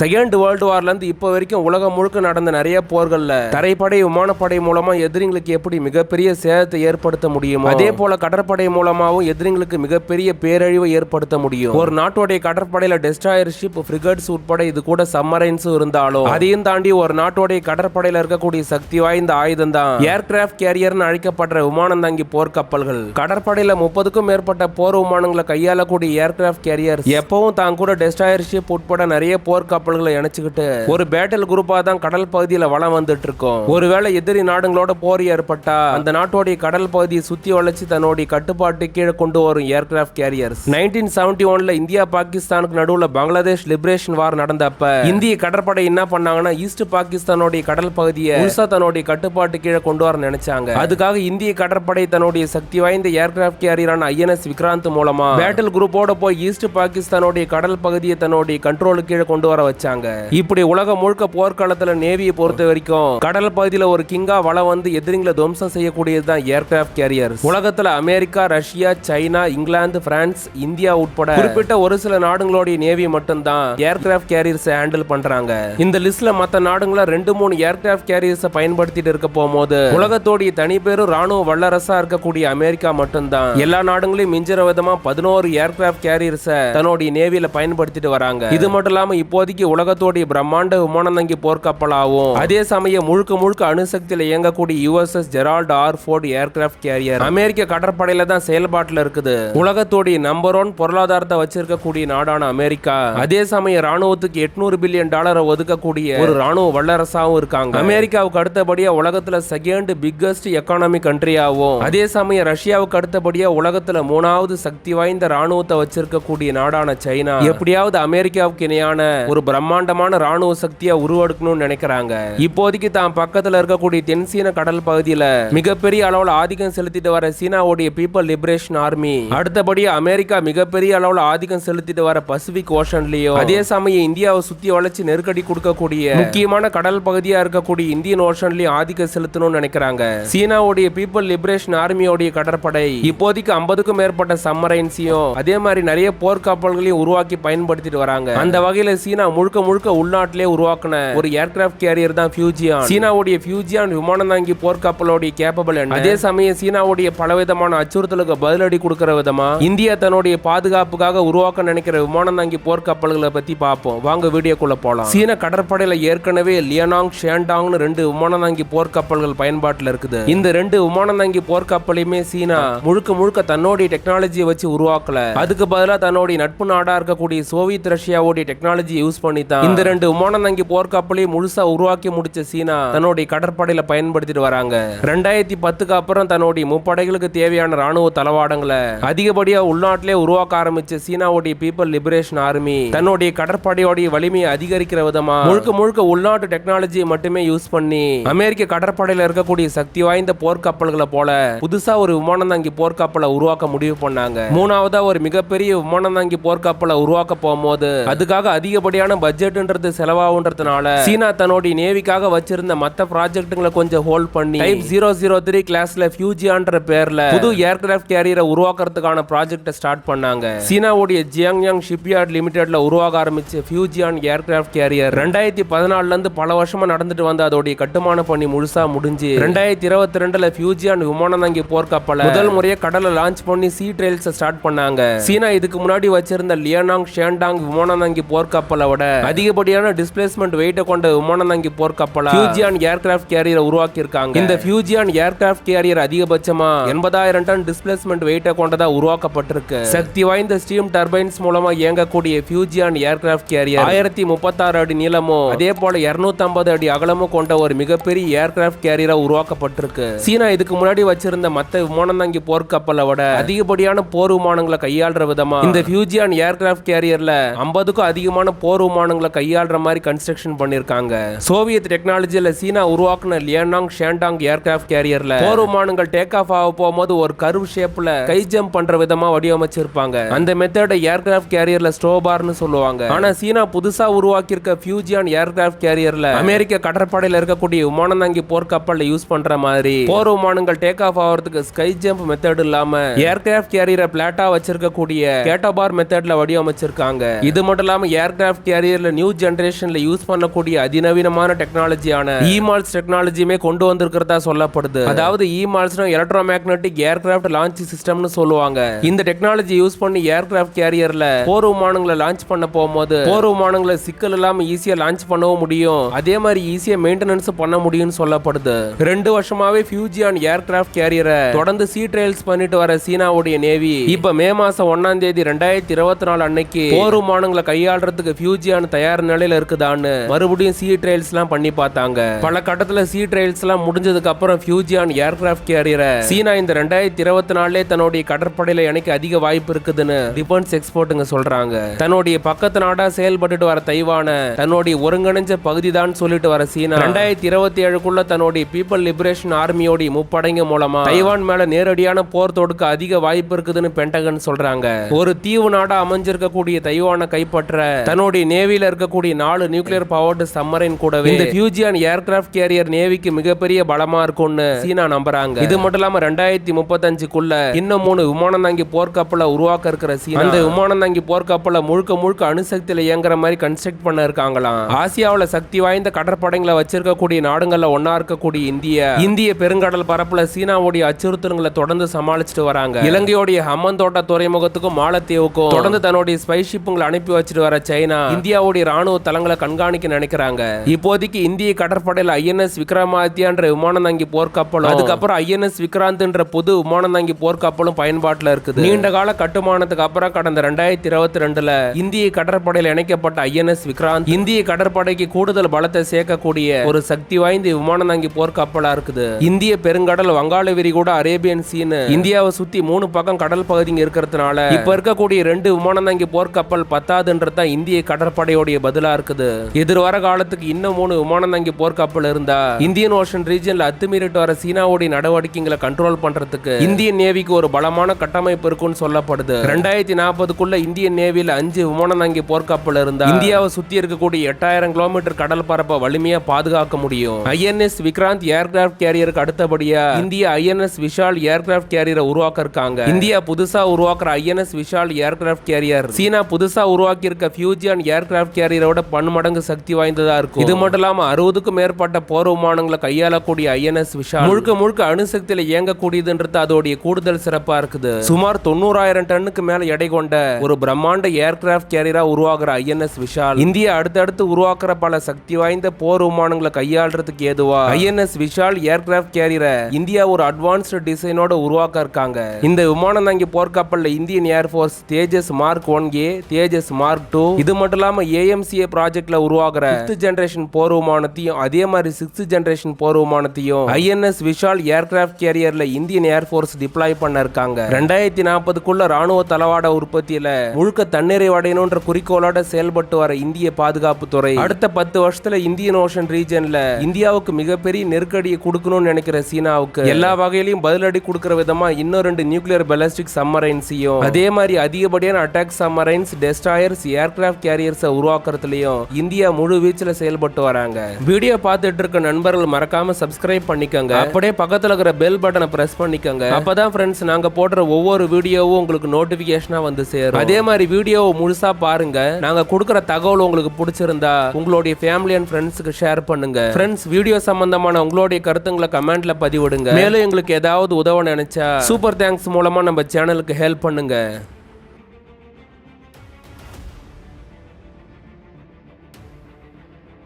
Second world வார்லேருந்து இப்போ வரைக்கும் உலகம் முழுக்க நடந்த நிறைய போர்களில் தரைப்படை விமானப்படை மூலமாக எதிரிங்களுக்கு எப்படி மிகப்பெரிய சேதத்தை ஏற்படுத்த முடியும் அதே போல கடற்படை மூலமாகவும் எதிரிங்களுக்கு மிகப்பெரிய பேரழிவை ஏற்படுத்த முடியும். ஒரு நாட்டுடைய கடற்படையில டெஸ்ட்ராயர் ஷிப் ஃப்ரிகட்ஸ் உட்பட இது கூட சம்மரைன்ஸும் இருந்தாலும் அதையும் தாண்டி ஒரு நாட்டோடைய கடற்படையில இருக்கக்கூடிய சக்தி வாய்ந்த ஆயுதம் தான். ஏர்கிராஃப்ட் கேரியர்னு அழைக்கப்படுற விமானம் தாங்கி போர்க்கப்பல்கள் கடற்படையில முப்பதுக்கும் மேற்பட்ட போர் விமானங்களை கையாளக்கூடிய ஏர்கிராஃப்ட் கேரியர் எப்பவும் தான் கூட டெஸ்ட்ராயர் ஷிப் உட்பட நிறைய போர்க்கப்பல் கப்பல்களை இணைச்சுக்கிட்டு ஒரு பேட்டல் குரூப்பாக தான் கடல் பகுதியில் வளம் வந்துட்டு இருக்கோம் ஒருவேளை எதிரி நாடுகளோட போர் ஏற்பட்டா அந்த நாட்டோடைய கடல் பகுதியை சுற்றி வளைச்சு தன்னுடைய கட்டுப்பாட்டு கீழே கொண்டு வரும் ஏர்கிராஃப்ட் கேரியர்ஸ் நைன்டீன் செவன்டி ஒன்ல இந்தியா பாகிஸ்தானுக்கு நடுவில் பங்களாதேஷ் லிபரேஷன் வார் நடந்தப்ப இந்திய கடற்படை என்ன பண்ணாங்கன்னா ஈஸ்ட் பாகிஸ்தானோடைய கடல் பகுதியை முழுசா தன்னுடைய கட்டுப்பாட்டு கீழே கொண்டு வர நினைச்சாங்க. அதுக்காக இந்திய கடற்படை தன்னுடைய சக்தி வாய்ந்த ஏர்கிராஃப்ட் கேரியரான ஐஎன்எஸ் விக்ராந்த் மூலமா பேட்டல் குரூப்போட போய் ஈஸ்ட் பாகிஸ்தானோடைய கடல் பகுதியை தன்னுடைய கண்ட்ரோலுக்கு கீழே கொண்டு வர வச்சு வச்சாங்க. இப்படி உலகம் முழுக்க போர்க்காலத்துல நேவியை பொறுத்த வரைக்கும் கடல் பகுதியில ஒரு கிங்கா வளம் வந்து எதிரிங்களை துவம்சம் செய்யக்கூடியதுதான் ஏர்கிராஃப்ட் கேரியர் உலகத்துல America Russia China England France India உட்பட குறிப்பிட்ட ஒரு சில நாடுகளுடைய நேவி மட்டும்தான் ஏர்கிராஃப்ட் கேரியர்ஸ் ஹேண்டில் பண்றாங்க. இந்த லிஸ்ட்ல மத்த நாடுங்கள ரெண்டு மூணு ஏர்கிராஃப்ட் கேரியர்ஸ் பயன்படுத்திட்டு இருக்க போகும்போது உலகத்தோடைய தனி பேரும் ராணுவ வல்லரசா இருக்கக்கூடிய அமெரிக்கா மட்டும்தான். எல்லா நாடுகளையும் மிஞ்சிற விதமா பதினோரு ஏர்கிராஃப்ட் கேரியர்ஸ தன்னுடைய நேவியில பயன்படுத்திட்டு வராங்க. இது மட்டும் இல்லாம இப்போதைக்கு அணுசக்தி உலகத்தோடைய பிரம்மாண்ட விமானந்தங்கி போர்க்கப்பலாகும் அதே சமயம் முழுக்க முழுக்க அணுசக்தியில் இயங்கக்கூடிய USS Gerald R Ford aircraft carrier. America கடற்படையில தான் செயல்பாட்டில் இருக்குது. உலகத்தோடைய நம்பர் ஒன் பொருளாதாரத்தை வச்சிருக்கக்கூடிய நாடான அமெரிக்கா. அதே சமயம் ராணுவத்துக்கு எட்நூறு பில்லியன் டாலரை ஒதுக்கக்கூடிய ஒரு ராணுவ வல்லரசாகவும் இருக்காங்க. அமெரிக்காவுக்கு அடுத்தபடியா உலகத்துல செகண்ட் பிக்கஸ்ட் எக்கானமி கண்ட்ரியாவும் அதே சமயம் ரஷ்யாவுக்கு அடுத்தபடியா உலகத்துல மூணாவது சக்தி வாய்ந்த ராணுவத்தை வச்சிருக்கக்கூடிய நாடான சைனா. எப்படியாவது அமெரிக்காவுக்கு இணையான ஒரு பிரம்மாண்டமான ராணுவ சக்தியா உருவெடுக்கணும்னு நினைக்கிறாங்க. இப்போதைக்கு தான் பக்கத்துல இருக்கக்கூடிய தென்சீன கடல் பகுதியில மிகப்பெரிய அளவுல ஆதிக்கம் செலுத்திட்டு வர சீனாவுடைய பீப்பிள் லிபரேஷன் ஆர்மி அடுத்தபடி அமெரிக்கா மிகப்பெரிய அளவுல ஆதிக்கம் செலுத்திட்டு வர பசிபிக் ஓஷன்லயும் அதே சமயம் இந்தியாவை சுத்தி வளைச்சு நெருக்கடி கொடுக்கக்கூடிய முக்கியமான கடல் பகுதியா இருக்கக்கூடிய இந்தியன் ஓஷன்லயும் ஆதிக்கம் செலுத்தணும்னு நினைக்கிறாங்க. சீனாவுடைய பீப்பிள் லிபரேஷன் ஆர்மியோடைய கடற்படை இப்போதைக்கு ஐம்பதுக்கும் மேற்பட்ட சம்மரைன்ஸையும் அதே மாதிரி நிறைய போர்க்கப்பல்களையும் உருவாக்கி பயன்படுத்திட்டு வராங்க. அந்த வகையில சீனா முழுக்க முழுக்க உள்நாட்டிலே உருவாக்கின ஒரு ஏர்கிராப்ட் கேரியர் தான் ஃபியூஜியான் சீனாவுடைய ஃபியூஜியான் விமானம் தாங்கி போர்க்கப்பலோடைய கேப்பபிள் அதே சமயம் சீனாவுடைய பலவிதமான அச்சுறுத்தலுக்கு பதிலடி கொடுக்கிற விதமா? இந்தியா தன்னுடைய பாதுகாப்புக்காக உருவாக்க நினைக்கிற விமானம் தாங்கி போர்க்கப்பல்களை பத்தி பார்ப்போம். வாங்க வீடியோக்குள்ள போலாம். சீன கடற்படையில ஏற்கனவே லியனாங் ஷேண்டாங்னு ரெண்டு விமானம் தாங்கி போர்க்கப்பல்கள் பயன்பாட்டில் இருக்குது. இந்த ரெண்டு விமானம் தாங்கி போர்க்கப்பலையுமே சீனா முழுக்க முழுக்க தன்னுடைய டெக்னாலஜியை வச்சு உருவாக்கல. அதுக்கு பதிலா தன்னுடைய நட்பு நாடா இருக்கக்கூடிய சோவியத் ரஷ்யாவுடைய டெக்னாலஜி யூஸ் பண்ணி தான் இந்த ரெண்டு விமானம் போர்க்கப்பலையும் முழுசா உருவாக்கி முடிச்ச சீனா தன்னுடைய கடற்படையில பயன்படுத்திட்டு வராங்க. ரெண்டாயிரத்தி பத்துக்கு அப்புறம் தன்னுடைய முப்படைகளுக்கு தேவையான ராணுவ தளவாடங்களை அதிகப்படியா உள்நாட்டிலே உருவாக்க ஆரம்பிச்ச சீனாவுடைய பீப்பிள் லிபரேஷன் ஆர்மி தன்னுடைய கடற்படையோடைய வலிமையை அதிகரிக்கிற விதமா முழுக்க முழுக்க உள்நாட்டு டெக்னாலஜியை மட்டுமே யூஸ் பண்ணி அமெரிக்க கடற்படையில இருக்கக்கூடிய சக்தி வாய்ந்த போர்க்கப்பல்களை போல புதுசா ஒரு விமானம் தாங்கி போர்க்கப்பலை உருவாக்க முடிவு பண்ணாங்க. மூணாவதா ஒரு மிகப்பெரிய விமானம் தாங்கி போர்க்கப்பலை உருவாக்க போகும்போது அதுக்காக அதிகப்படியான பட்ஜெட்ன்றது செலவாகுன்றதுனால சீனா தன்னுடைய நேவிக்காக வச்சிருந்த மத்த ப்ராஜெக்ட்டுங்களை கொஞ்சம் ஹோல்ட் பண்ணி டைப் ஜீரோ ஜீரோ த்ரீ கிளாஸ்ல ஃபியூஜியான்ற பேர்ல புது ஏர்கிராஃப்ட் கேரியரை உருவாக்குறதுக்கான ப்ராஜெக்டை ஸ்டார்ட் பண்ணாங்க. சீனாவுடைய ஜியாங்யாங் ஷிப்யார்ட் லிமிடெட்ல உருவாக ஆரம்பிச்ச ஃபியூஜியான் ஏர்கிராஃப்ட் கேரியர் ரெண்டாயிரத்தி பதினாலுல இருந்து பல வருஷமா நடந்துட்டு வந்த அதோடைய கட்டுமான பணி முழுசா முடிஞ்சு ரெண்டாயிரத்தி இருபத்தி ரெண்டுல ஃபியூஜியான் விமானம் தாங்கி போர்க்கப்பல முதல் முறையா கடலை லான்ச் பண்ணி சி ட்ரெயில்ஸ் ஸ்டார்ட் பண்ணாங்க. சீனா இதுக்கு முன்னாடி வச்சிருந்த லியனாங் ஷேண்டாங் விமானம் தாங்கி போர்க்கப்பலை விட அதிகப்படியான டிஸ்பிளேஸ்மெண்ட் வெயிட்டை கொண்ட விமானம் தாங்கி போர்க்கப்பலா ஃபியூஜியான் ஏர்கிராஃப்ட் கேரியரை உருவாக்கி இருக்காங்க இந்த ஃபியூஜியான் ஏர்கிராஃப்ட் கேரியர் அதிகபட்சமா எண்பதாயிரம் டன் டிஸ்பிளேஸ்மெண்ட் வெயிட்டை கொண்டதா உருவாக்கப்பட்டிருக்கு. சக்தி வாய்ந்த ஸ்டீம் டர்பைன்ஸ் மூலமா இயங்கக்கூடிய ஃபியூஜியான் ஏர்கிராஃப்ட் கேரியர் ஆயிரத்தி முப்பத்தாறு அடி நீளமும் அதே போல 250 அடி அகலமும் கொண்ட ஒரு மிகப்பெரிய ஏர்கிராஃப்ட் கேரியரா உருவாக்கப்பட்டிருக்கு. சீனா இதுக்கு முன்னாடி வச்சிருந்த மத்த விமானம் தாங்கி போர்க்கப்பலை விட அதிகப்படியான போர் விமானங்களை கையாளுற விதமா? இந்த ஃபியூஜியான் ஏர்கிராஃப்ட் கேரியர்ல ஐம்பதுக்கும் அதிகமான போர் விமானங்களை கையாளுற மாதிரி கன்ஸ்ட்ரக்ஷன் பண்ணிருக்காங்க. சோவியத் டெக்னாலஜில சீனா உருவாக்குன லியனாங் ஷேண்டாங் ஏர்கிராஃப்ட் கேரியர்ல போர் விமானங்கள் டேக் ஆஃப் ஆக போகும்போது ஒரு கர்வ் ஷேப்ல கை ஜம்ப் பண்ற விதமா வடிவமைச்சிருப்பாங்க. அந்த மெத்தட ஏர்கிராஃப்ட் கேரியர்ல ஸ்டோபார்னு சொல்லுவாங்க. ஆனா சீனா புதுசா உருவாக்கி இருக்க ஃபியூஜியான் ஏர்கிராஃப்ட் கேரியர்ல அமெரிக்க கடற்படையில இருக்கக்கூடிய விமானம் தாங்கி போர்க்கப்பல்ல யூஸ் பண்ற மாதிரி போர் விமானங்கள் டேக் ஆஃப் ஆகிறதுக்கு ஸ்கை ஜம்ப் மெத்தட் இல்லாம ஏர்கிராஃப்ட் கேரியரை பிளாட்டா வச்சிருக்கக்கூடிய கேட்டோபார் மெத்தட்ல வடிவமைச்சிருக்காங்க. இது மட்டும் இல்லாம ஏர்கிராஃப்ட் கேரியர் கேரியர்ல நியூ ஜென்ரேஷனில் யூஸ் பண்ணக்கூடிய அதிநவீனமான டெக்னாலஜியான இமால்ஸ் டெக்னாலஜியுமே கொண்டு வந்திருக்கிறதா சொல்லப்படுது. அதாவது இமால்ஸ்னா எலக்ட்ரோ மேக்னட்டிக் ஏர்கிராஃப்ட் லான்ச் சிஸ்டம்னு சொல்லுவாங்க. இந்த டெக்னாலஜி யூஸ் பண்ணி ஏர்கிராஃப்ட் கேரியர்ல போர் விமானங்களை லான்ச் பண்ண போகும்போது போர் விமானங்களை சிக்கல் இல்லாம ஈஸியா லான்ச் பண்ணவும் முடியும். அதே மாதிரி ஈஸியா மெயின்டெனன்ஸ் பண்ண முடியும்னு சொல்லப்படுது. ரெண்டு வருஷமாவே ஃபியூஜியான் ஏர்கிராஃப்ட் கேரியரை தொடர்ந்து சீ ட்ரையல்ஸ் பண்ணிட்டு வர சீனாவுடைய நேவி இப்ப மே மாசம் ஒன்னாம் தேதி ரெண்டாயிரத்தி இருபத்தி நாலு அன்னைக்கு போர் விமானங்களை கையாளுறதுக்கு ஃபியூஜியான் தயார் நிலையில இருக்குதான்னு மறுபடியும் சி ட்ரையல்ஸ் எல்லாம் பண்ணி பார்த்தாங்க. பல கட்டத்துல சி ட்ரையல்ஸ் எல்லாம் முடிஞ்சதுக்கு அப்புறம் ஃபியூஜியான் ஏர்கிராஃப்ட் கேரியரை சீனா இந்த ரெண்டாயிரத்தி இருபத்தி நாலுலே தன்னுடைய கடற்படையில எனக்கு அதிக வாய்ப்பு இருக்குதுன்னு டிஃபென்ஸ் எக்ஸ்போர்ட்டுங்க சொல்றாங்க. தன்னுடைய பக்கத்து நாடா செயல்பட்டு வர தைவான தன்னுடைய ஒருங்கிணைஞ்ச பகுதி தான் சொல்லிட்டு வர சீனா ரெண்டாயிரத்தி இருபத்தி ஏழுக்குள்ள தன்னுடைய பீப்பிள் லிபரேஷன் ஆர்மியோடைய முப்படைங்க மூலமா தைவான் மேல நேரடியான போர் தொடுக்க அதிக வாய்ப்பு இருக்குதுன்னு பென்டகன் சொல்றாங்க. ஒரு தீவு நாடா அமைஞ்சிருக்கக்கூடிய தைவானை கைப்பற்ற தன்னுடைய நேவியில இருக்கக்கூடிய நாலு நியூக்ளியர் பவர்டு சம்மரைன் கூடவே இந்த ஃபியூஜியான் ஏர்கிராஃப்ட் கேரியர் நேவிக்கு மிகப்பெரிய பலமா இருக்கும்னு சீனா நம்புறாங்க. இது மட்டும் இல்லாம ரெண்டாயிரத்தி முப்பத்தஞ்சுக்குள்ள இன்னும் மூணு விமானம் தாங்கி போர்க்கப்பலை உருவாக்க இருக்கிற சீனா அந்த விமானம் தாங்கி போர்க்கப்பலை முழுக்க முழுக்க அணுசக்தியில இயங்குற மாதிரி கன்ஸ்ட்ரக்ட் பண்ண இருக்காங்களாம். ஆசியாவுல சக்தி வாய்ந்த கடற்படைகளை வச்சிருக்கக்கூடிய நாடுகள்ல ஒன்னா இருக்கக்கூடிய இந்திய இந்திய பெருங்கடல் பரப்புல சீனாவுடைய அச்சுறுத்தல்களை தொடர்ந்து சமாளிச்சுட்டு வராங்க. இலங்கையோடைய ஹம்மந்தோட்ட துறைமுகத்துக்கும் மாலத்தீவுக்கும் தொடர்ந்து தன்னுடைய ஸ்பை ஷிப்புங்களை அனுப்பி வச்சுட்டு வர சைனா இந்தியாவுடைய ராணுவ தளங்களை கண்காணிக்க நினைக்கிறாங்க. இப்போதைக்கு இந்திய கடற்படையில் ஐஎன்எஸ் விக்ரமாதித்யான்ற விமானம் தாங்கி போர்க்கப்பலும் அதுக்கப்புறம் ஐஎன்எஸ் விக்ராந்த்ன்ற புது விமானம் தாங்கி போர்க்கப்பலும் பயன்பாட்டுல இருக்குது. நீண்ட கால கட்டுமானத்துக்கு அப்புறம் கடந்த ரெண்டாயிரத்தி இருபத்தி ரெண்டுல இந்திய கடற்படையில் இணைக்கப்பட்ட ஐஎன்எஸ் விக்ராந்த் இந்திய கடற்படைக்கு கூடுதல் பலத்தை சேர்க்கக்கூடிய ஒரு சக்தி வாய்ந்த விமானம் தாங்கி போர்க்கப்பலா இருக்குது. இந்திய பெருங்கடல் வங்காள விரிகுடா அரேபியன் சீனு இந்தியாவை சுத்தி மூணு பக்கம் கடல் பகுதிங்க இருக்கிறதுனால இப்ப இருக்கக்கூடிய ரெண்டு விமானம் தாங்கி போர்க்கப்பல் பத்தாதுன்றதான் தான் இந்திய கடற்படையோடைய பதிலா இருக்குது. எதிர்வர காலத்துக்கு இன்னும் மூணு விமானம் தாங்கி போர்க்கப்பல் இருந்தா இந்தியன் ஓஷன் ரீஜன்ல அத்துமீறிட்டு வர சீனாவுடைய நடவடிக்கைகளை கண்ட்ரோல் பண்றதுக்கு இந்தியன் நேவிக்கு ஒரு பலமான கட்டமைப்பு இருக்கும்னு சொல்லப்படுது. ரெண்டாயிரத்தி நாற்பதுக்குள்ள இந்தியன் நேவியில அஞ்சு விமானம் தாங்கி போர்க்கப்பல் இருந்தா இந்தியாவை சுத்தி இருக்கக்கூடிய எட்டாயிரம் கிலோமீட்டர் கடல் பரப்பை வலிமையா பாதுகாக்க முடியும். ஐஎன்எஸ் விக்ராந்த் ஏர்கிராப்ட் கேரியருக்கு அடுத்தபடியா இந்திய ஐஎன்எஸ் விஷால் ஏர்கிராப்ட் கேரியரை உருவாக்க இருக்காங்க. இந்தியா புதுசா உருவாக்குற INS Vishal aircraft carrier China புதுசா உருவாக்கி இருக்க ஃபியூஜியான் ஏர்கிராஃப்ட் கேரியரோட பன்மடங்கு சக்தி வாய்ந்ததா இருக்கும். இது மட்டும் இல்லாம அறுபதுக்கும் மேற்பட்ட போர் விமானங்களை கையாளக்கூடிய ஐஎன்எஸ் விஷால் முழுக்க முழுக்க அணுசக்தியில இயங்கக்கூடியதுன்றது அதோடைய கூடுதல் சிறப்பா இருக்குது. சுமார் தொண்ணூறாயிரம் டன்னுக்கு மேல எடை கொண்ட ஒரு பிரம்மாண்ட ஏர்கிராஃப்ட் கேரியரா உருவாக்குற ஐஎன்எஸ் விஷால் இந்தியா அடுத்தடுத்து உருவாக்குற பல சக்தி வாய்ந்த போர் விமானங்களை கையாளுறதுக்கு ஏதுவா? ஐஎன்எஸ் விஷால் ஏர்கிராஃப்ட் கேரியரை இந்தியா ஒரு அட்வான்ஸ்டு டிசைனோட உருவாக்க இருக்காங்க. இந்த விமானம் தாங்கி போர்க்கப்பல்ல Indian air force Tejas mark one A Tejas mark two. இது மட்டும் இல்லாம ஏஎம்சிஏ ப்ராஜெக்ட்ல உருவாக்குற ஃபிஃப்த் ஜெனரேஷன் போர் விமானத்தையும் அதே மாதிரி சிக்ஸ்த் ஜெனரேஷன் போர் விமானத்தையும் ஐஎன்எஸ் விஷால் ஏர்கிராஃப்ட் கேரியர்ல இந்தியன் ஏர்ஃபோர்ஸ் டிப்ளாய் பண்ண இருக்காங்க ரெண்டாயிரத்தி நாற்பதுக்குள்ள ராணுவ தளவாட உற்பத்தியில முழுக்க தன்னிறைவடையணுன்ற குறிக்கோளோட செயல்பட்டு வர இந்திய பாதுகாப்பு துறை. அடுத்த பத்து வருஷத்துல இந்தியன் ஓஷன் ரீஜன்ல இந்தியாவுக்கு மிகப்பெரிய நெருக்கடியை கொடுக்கணும்னு நினைக்கிற சீனாவுக்கு எல்லா வகையிலையும் பதிலடி கொடுக்கிற விதமா இன்னும் ரெண்டு நியூக்ளியர் பெலஸ்டிக் சம்மரைன்ஸையும் அதே மாதிரி அதிகப்படியான attack submarines destroyers aircraft carriers உருவாக்குறதுலயும் India முழு வீச்சில் செயல்பட்டு வராங்க. வீடியோ பார்த்துட்டு இருக்க நண்பர்கள் மறக்காம சப்ஸ்கிரைப் பண்ணிக்கோங்க. அப்படியே பக்கத்தில் இருக்கிற பெல் பட்டனை பிரஸ் பண்ணிக்கோங்க. அப்பதான் ஃப்ரெண்ட்ஸ் நாங்க போடுற ஒவ்வொரு வீடியோவும் உங்களுக்கு நோட்டிபிகேஷனா வந்து சேரும். அதே மாதிரி வீடியோவை முழுசா பாருங்க. நாங்க கொடுக்குற தகவல் உங்களுக்கு பிடிச்சிருந்தா உங்களுடைய ஃபேமிலி அண்ட் ஃப்ரெண்ட்ஸுக்கு ஷேர் பண்ணுங்க. ஃப்ரெண்ட்ஸ் வீடியோ சம்பந்தமான உங்களுடைய கருத்துங்களை கமெண்ட்ல பதிவிடுங்க. மேலும் எங்களுக்கு ஏதாவது உதவ நினைச்சா சூப்பர் தேங்க்ஸ் மூலமா நம்ம சேனலுக்கு ஹெல்ப் பண்ணுங்க.